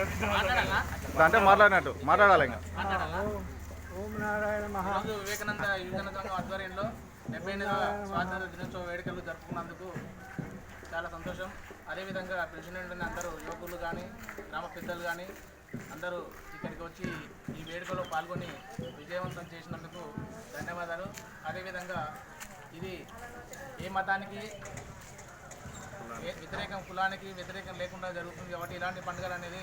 అంటే మాట్లాడినట్టు మాట్లాడాలి ఇంకా. ఓం నారాయణ మహా. ఈరోజు వివేకానంద యువజన సంఘం ఆధ్వర్యంలో డెబ్బై ఎనిమిదవ స్వాతంత్ర దినోత్సవ వేడుకలు జరుపుకున్నందుకు చాలా సంతోషం. అదేవిధంగా ప్రెసిడెంట్ అందరూ యువకులు కానీ గ్రామ పెద్దలు కానీ అందరూ ఇక్కడికి వచ్చి ఈ వేడుకలో పాల్గొని విజయవంతం చేసినందుకు ధన్యవాదాలు. అదేవిధంగా ఇది ఏ మతానికి ఏ- వ్యతిరేకం కులానికి వ్యతిరేకం లేకుండా జరుగుతుంది కాబట్టి ఇలాంటి పండుగలు అనేది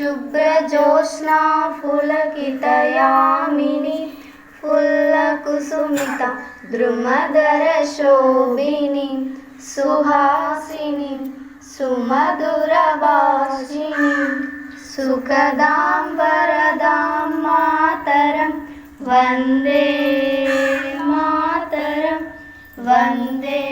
शुभ्रजोत्स्ना पुलकितयामिनी फुल्लकुसुमिता द्रुमदरशोभिनी सुहासिनी सुमधुरभाषिणी सुखदां वरदां मातरं वन्दे मातरं वन्दे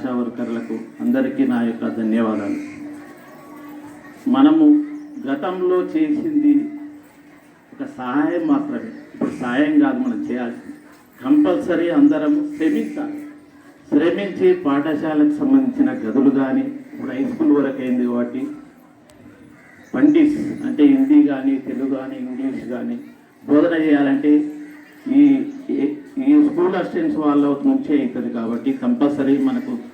ఆశా వర్కర్లకు అందరికీ నా యొక్క ధన్యవాదాలు. మనము గతంలో చేసింది ఒక సహాయం మాత్రమే. ఇప్పుడు సహాయం కాదు మనం చేయాల్సింది. కంపల్సరీ అందరం శ్రమించాలి. శ్రమించి పాఠశాలకు సంబంధించిన గదులు కానీ ఇప్పుడు హై స్కూల్ వరకు అయింది కాబట్టి పండిట్స్ అంటే హిందీ కానీ తెలుగు కానీ ఇంగ్లీష్ కానీ బోధన చేయాలంటే ఈ ఈ- ఈ స్కూల్ అసిస్టెంట్స్ వాళ్ళ నుంచే అవుతుంది కాబట్టి కంపల్సరీ మనకు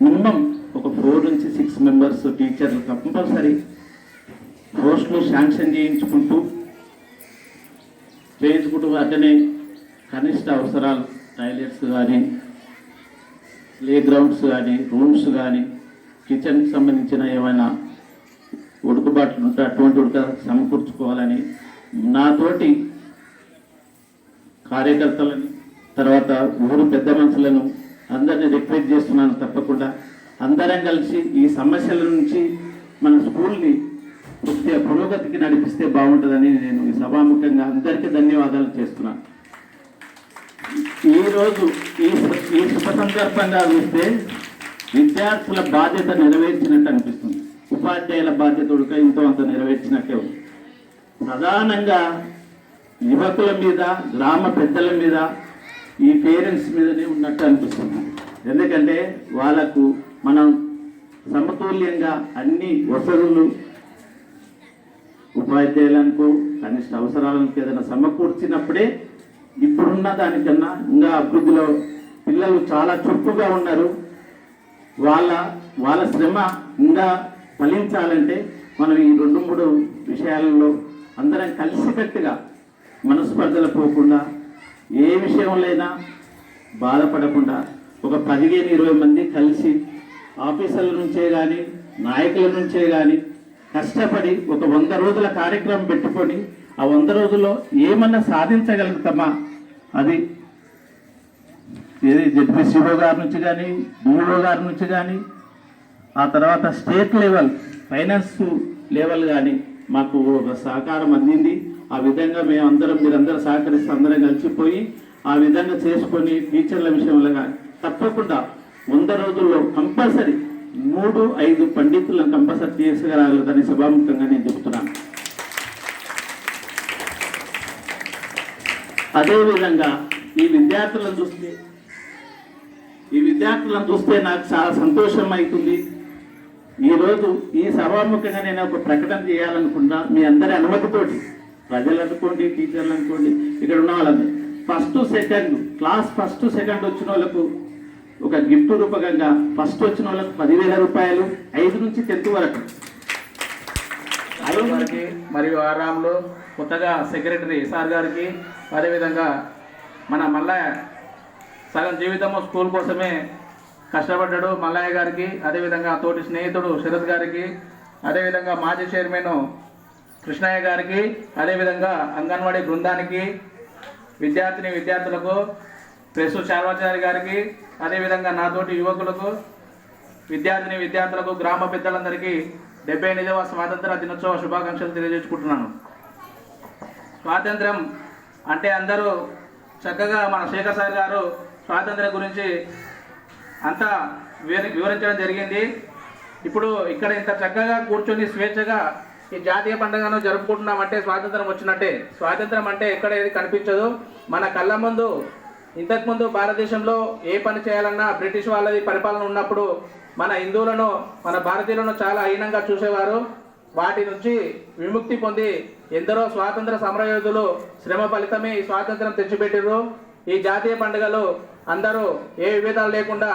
మినిమం ఒక ఫోర్ నుంచి సిక్స్ మెంబర్స్ టీచర్లు కంపల్సరీ పోస్టులు శాంక్షన్ చేయించుకుంటూ చేయించుకుంటూ వాటినే కనిష్ట అవసరాలు టాయిలెట్స్ కానీ ప్లే గ్రౌండ్స్ కానీ రూమ్స్ కానీ కిచెన్కి సంబంధించిన ఏమైనా ఉడుకుబాట్లు ఉంటే అటువంటి ఉడక సమకూర్చుకోవాలని నాతోటి కార్యకర్తలని తర్వాత ఊరు పెద్ద మనుషులను అందరినీ రిక్వెస్ట్ చేస్తున్నాను తప్పకుండా. అందరం కలిసి ఈ సమస్యల నుంచి మన స్కూల్ని పూర్తిగా పురోగతికి నడిపిస్తే బాగుంటుందని నేను ఈ సభాముఖంగా అందరికీ ధన్యవాదాలు చేస్తున్నాను. ఈరోజు ఈ ఈ శుభ సందర్భంగా చూస్తే విద్యార్థుల బాధ్యత నెరవేర్చినట్టు అనిపిస్తుంది. ఉపాధ్యాయుల బాధ్యత ఉడక ఇంతో అంత నెరవేర్చినట్టే ప్రధానంగా యువకుల మీద గ్రామ పెద్దల మీద ఈ పేరెంట్స్ మీదనే ఉన్నట్టు అనిపిస్తుంది. ఎందుకంటే వాళ్ళకు మనం సమతుల్యంగా అన్ని వసతులు ఉపాధ్యాయులనుకో కనిష్ట అవసరాలకు ఏదైనా సమకూర్చినప్పుడే ఇప్పుడున్న దానికన్నా ఇంకా అభివృద్ధిలో పిల్లలు చాలా చురుకుగా ఉన్నారు. వాళ్ళ వాళ్ళ శ్రమ ఇంకా ఫలించాలంటే మనం ఈ రెండు మూడు విషయాలలో అందరం కలిసికట్టుగా మనస్పర్ధలు పోకుండా ఏ విషయంలోనైనా బాధపడకుండా ఒక పదిహేను ఇరవై మంది కలిసి ఆఫీసర్ల నుంచే కానీ నాయకుల నుంచే కానీ కష్టపడి ఒక వంద రోజుల కార్యక్రమం పెట్టుకొని ఆ వంద రోజుల్లో ఏమన్నా సాధించగలుగుతామా? అది ఏది జడ్పీ శివో గారి నుంచి కానీ బూడో గారి నుంచి కానీ ఆ తర్వాత స్టేట్ లెవెల్ ఫైనాన్స్ లెవెల్ కానీ మాకు ఒక సహకారం అందింది. ఆ విధంగా మేమందరం మీరందరూ సహకరిస్తే అందరం కలిసిపోయి ఆ విధంగా చేసుకొని టీచర్ల విషయంలో కానీ తప్పకుండా వంద రోజుల్లో కంపల్సరీ మూడు ఐదు పండితులను కంపల్సరీ తీసుకురాగలదని శుభాముఖంగా నేను చెబుతున్నాను అదేవిధంగా ఈ విద్యార్థులను చూస్తే ఈ విద్యార్థులను చూస్తే నాకు చాలా సంతోషం అవుతుంది. ఈరోజు ఈ సభాముఖంగా నేను ఒక ప్రకటన చేయాలనుకున్నా మీ అందరి అనుమతితోటి. ప్రజలు అనుకోండి టీచర్లు అనుకోండి ఇక్కడ ఉన్న వాళ్ళందరూ. First second class first second వచ్చిన వాళ్ళకు ఒక గిఫ్ట్ రూపకంగా ఫస్ట్ వచ్చిన వాళ్ళకు పదివేల రూపాయలు ఐదు నుంచి టెన్త్ వరకు. గారికి మరియు ఆరాములు కొత్తగా సెక్రటరీ సార్ గారికి అదేవిధంగా మన మల్లయ్య సగం జీవితము స్కూల్ కోసమే కష్టపడ్డాడు మల్లయ్య గారికి అదేవిధంగా తోటి స్నేహితుడు శరత్ గారికి అదేవిధంగా మాజీ చైర్మన్ కృష్ణయ్య గారికి అదేవిధంగా అంగన్వాడీ బృందానికి విద్యార్థిని విద్యార్థులకు ప్రెస్ శాల్వాచారి గారికి అదేవిధంగా నాతోటి యువకులకు విద్యార్థిని విద్యార్థులకు గ్రామ పెద్దలందరికీ డెబ్బై ఎనిమిదవ స్వాతంత్ర దినోత్సవ శుభాకాంక్షలు తెలియజేసుకుంటున్నాను. స్వాతంత్రం అంటే అందరూ చక్కగా మన శేఖర్ సార్ గారు స్వాతంత్రం గురించి అంతా వివరించడం జరిగింది. ఇప్పుడు ఇక్కడ ఇంత చక్కగా కూర్చొని స్వేచ్ఛగా ఈ జాతీయ పండుగను జరుపుకుంటున్నామంటే స్వాతంత్రం వచ్చినట్టే. స్వాతంత్రం అంటే ఎక్కడ ఏది కనిపించదు. మన కళ్ళ ముందు ఇంతకుముందు భారతదేశంలో ఏ పని చేయాలన్నా బ్రిటిష్ వాళ్ళది పరిపాలన ఉన్నప్పుడు మన హిందువులను మన భారతీయులను చాలా హీనంగా చూసేవారు. వాటి నుంచి విముక్తి పొంది ఎందరో స్వాతంత్ర సమరయోధులు శ్రమ ఫలితమే ఈ స్వాతంత్రం తెచ్చిపెట్టారు ఈ జాతీయ పండుగలు అందరూ ఏ విభేదాలు లేకుండా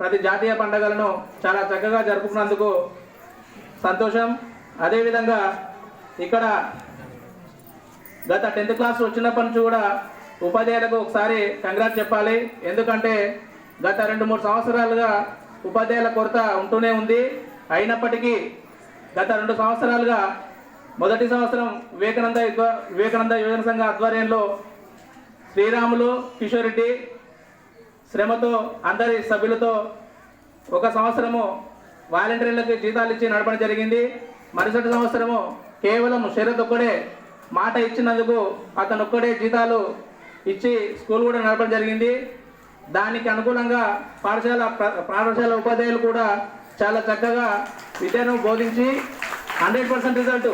ప్రతి జాతీయ పండుగలను చాలా చక్కగా జరుపుకున్నందుకు సంతోషం. అదేవిధంగా ఇక్కడ గత టెన్త్ క్లాస్ వచ్చినప్పటి నుంచి కూడా ఉపాధ్యాయులకు ఒకసారి కంగ్రాట్ చెప్పాలి. ఎందుకంటే గత రెండు మూడు సంవత్సరాలుగా ఉపాధ్యాయుల కొరత ఉంటూనే ఉంది. అయినప్పటికీ గత రెండు సంవత్సరాలుగా మొదటి సంవత్సరం వివేకానంద యువ- వివేకానంద యువజన సంఘ ఆధ్వర్యంలో శ్రీరాములు కిషోర్ రెడ్డి శ్రమతో అందరి సభ్యులతో ఒక సంవత్సరము వాలంటీర్లకు జీతాలు ఇచ్చి నడపడం జరిగింది. మరుసటి సంవత్సరము కేవలం శరత్ ఒక్కడే మాట ఇచ్చినందుకు అతను ఒక్కడే జీతాలు ఇచ్చి స్కూల్ కూడా నడపడం జరిగింది. దానికి అనుకూలంగా పాఠశాల పాఠశాల ఉపాధ్యాయులు కూడా చాలా చక్కగా విద్యను బోధించి హండ్రెడ్ పర్సెంట్ రిజల్ట్.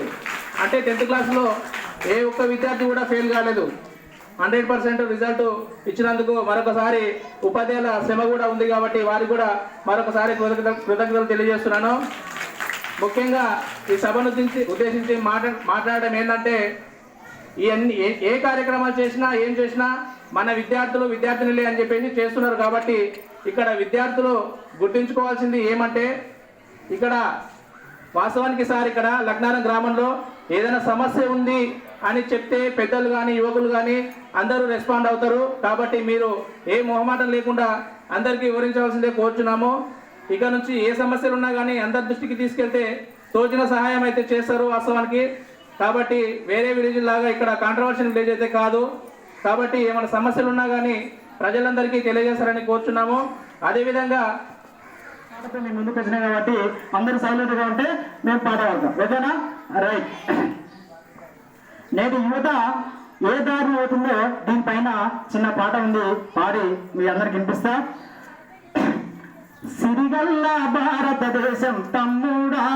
అంటే టెన్త్ క్లాస్లో ఏ ఒక్క విద్యార్థి కూడా ఫెయిల్ కాలేదు. హండ్రెడ్ పర్సెంట్ రిజల్ట్ ఇచ్చినందుకు మరొకసారి ఉపాధ్యాయుల శ్రమ కూడా ఉంది కాబట్టి వారికి కూడా మరొకసారి కృతజ్ఞత కృతజ్ఞతలు తెలియజేస్తున్నాను. ముఖ్యంగా ఈ సభను ఉద్దేశించి ఉద్దేశించి మాట్లా మాట్లాడడం ఏంటంటే ఇవన్నీ ఏ ఏ కార్యక్రమాలు చేసినా ఏం చేసినా మన విద్యార్థులు విద్యార్థినిలే అని చెప్పేసి చేస్తున్నారు కాబట్టి ఇక్కడ విద్యార్థులు గుర్తుంచుకోవాల్సింది ఏమంటే ఇక్కడ వాస్తవానికి సార్ ఇక్కడ లగ్నారం గ్రామంలో ఏదైనా సమస్య ఉంది అని చెప్తే పెద్దలు కానీ యువకులు కానీ అందరూ రెస్పాండ్ అవుతారు. కాబట్టి మీరు ఏ మొహమాటం లేకుండా అందరికీ వివరించవలసిందే కోరుచున్నాము. ఇక నుంచి ఏ సమస్యలు ఉన్నా కానీ అందరి దృష్టికి తీసుకెళ్తే తోచిన సహాయం అయితే చేస్తారు వాస్తవానికి. కాబట్టి వేరే విలేజ్ లాగా ఇక్కడ కాంట్రవర్షియల్ విలేజ్ అయితే కాదు. కాబట్టి ఏమైనా సమస్యలు ఉన్నా కానీ ప్రజలందరికీ తెలియజేస్తారని కోరుచున్నాము. అదేవిధంగా మేము ముందుకు వచ్చినాం కాబట్టి అందరూ సైలెంట్గా ఉంటే మేము పాట పాడతాం. ఓకేనా? రైట్. నేటి యువత ఏ దారి అవుతుందో దీనిపైన చిన్న పాట ఉంది. పాడి మీ అందరికి వినిపిస్తా. సిరిగల్ల భారతదేశం తమ్ముడా.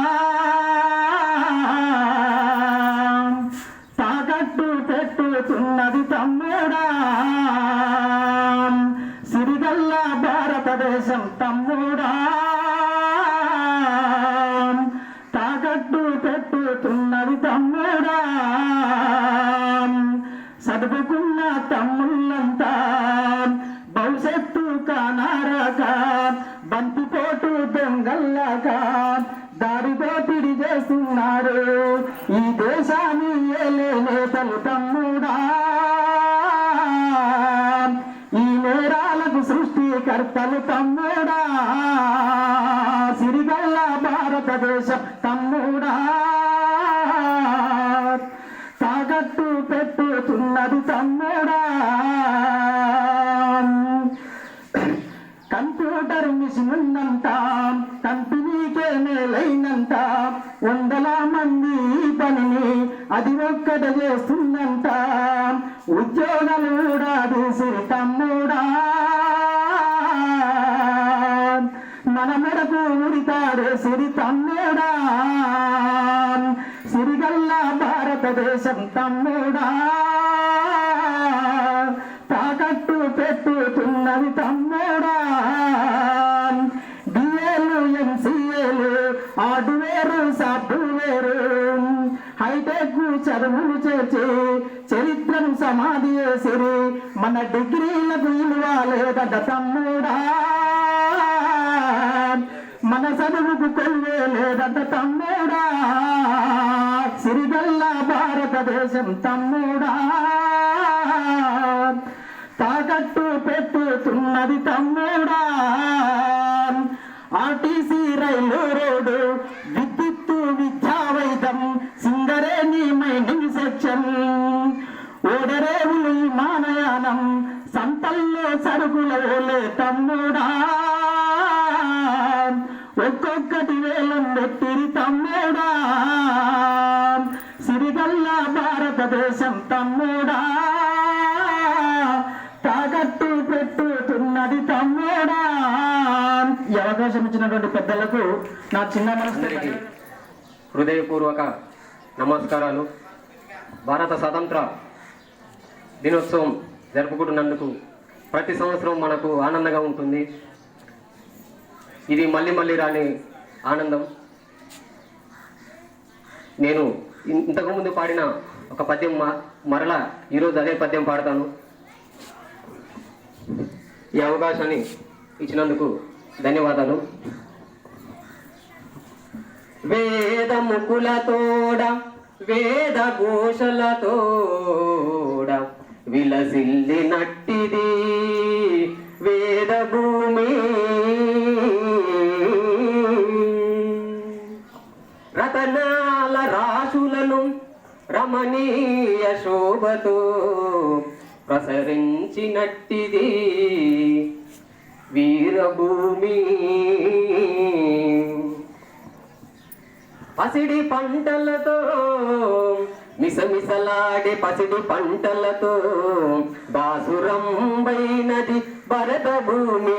నేతలు తమ్ముడా ఈ నేరాలకు సృష్టికర్తలు తమ్ముడా. సిరిగల్ల భారతదేశం తమ్ముడా. అది చేస్తుందంట ఉద్యోగాలు కూడా తమ్ముడా. మన మెడకు ఉరితాడే సిరి తమ్ముడా. సిరిగల్ల భారతదేశం తమ్ముడా. తాకట్టు పెట్టుతున్నది తమ్ముడా. డిఏలు ఎంసీఏలు హార్డ్వేర్ సాఫ్ట్వేరు. హైటెక్ చదువులు చేర్చి చరిత్రను సమాధి చేసిరి మన డిగ్రీలకు విలువ లేదట తమ్ముడా. మన చదువుకు కొలువే లేదట తమ్ముడా. సిరిగల్ల భారతదేశం తమ్ముడా. తాకట్టు పెట్టుతున్నది తమ్ముడా. ఆర్టీసీ రైలు రోడ్డు మైనింగ్ ఓడరేవులు మానయానం సంతల్లో సరుకుల ఓలే తమ్ముడా. ఒక్కొక్కటి వేలం పెట్టిరి తమ్ముడా. సిరిగల్ల భారతదేశం తమ్ముడా. తాకట్టు పెట్టుతున్నది తమ్ముడా. ఈ అవకాశం ఇచ్చినటువంటి పెద్దలకు నా చిన్న మనసు హృదయపూర్వక నమస్కారాలు. భారత స్వాతంత్ర దినోత్సవం జరుపుకుంటున్నందుకు ప్రతి సంవత్సరం మనకు ఆనందంగా ఉంటుంది. ఇది మళ్ళీ మళ్ళీ రాని ఆనందం. నేను ఇంతకుముందు పాడిన ఒక పద్యం మ- మరలా ఈరోజు అదే పద్యం పాడతాను. ఈ అవకాశాన్ని ఇచ్చినందుకు ధన్యవాదాలు. వేదముకులతోడ వేద ఘోషలతోడ విలసిల్లినట్టిది వేద భూమి రతనాల రాశులను రమణీయ శోభతో ప్రసరించినట్టిది వీరభూమి. పసిడి పంటలతో మిసమిసలాడే పసిడి పంటలతో బాసురంబైనది భరత భూమి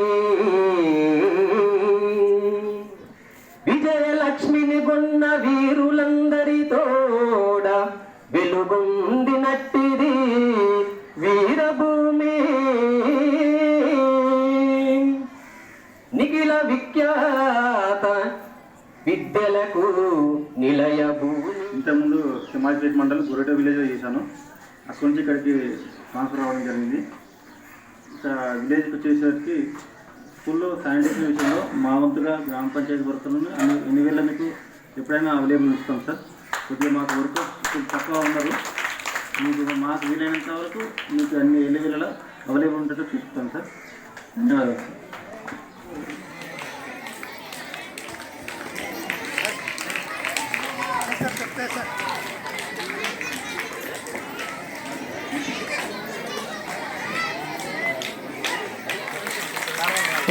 విద్యలకు నిలయ భూమి. ఇంతకుముందు హిమాయపేట మండలం గురట విలేజ్లో చేశాను. అక్కడి నుంచి ఇక్కడికి ట్రాన్స్ఫర్ అవ్వడం జరిగింది. ఇక విలేజ్కి వచ్చేసరికి స్కూల్లో శానిటేషన్ విషయంలో మా వంతుగా గ్రామ పంచాయతీ వర్కర్లను అన్ని ఎన్ని వేల మీకు ఎప్పుడైనా అవైలబుల్ ఇస్తాం సార్. కొద్దిగా మాకు వర్క్ తక్కువ ఉన్నారు. మీకు మాకు వీలైనంత వరకు మీకు అన్ని ఎన్ని వేల అవైలబుల్ ఉంటుందో చూస్తాం సార్. ధన్యవాదాలు. సార్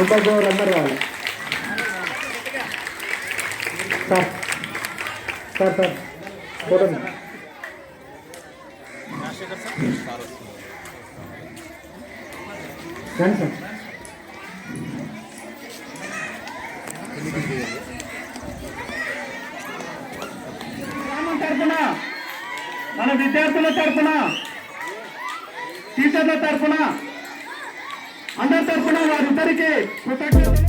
ఉపాధ్యాయులు అందరూ రావాలి సార్ సార్ సార్ ఫోటో రండి సార్ గ్రామం తరఫున మన విద్యార్థుల తరఫున టీచర్ల తరఫున అందరి తరఫున వారిద్దరికీ కృతజ్ఞత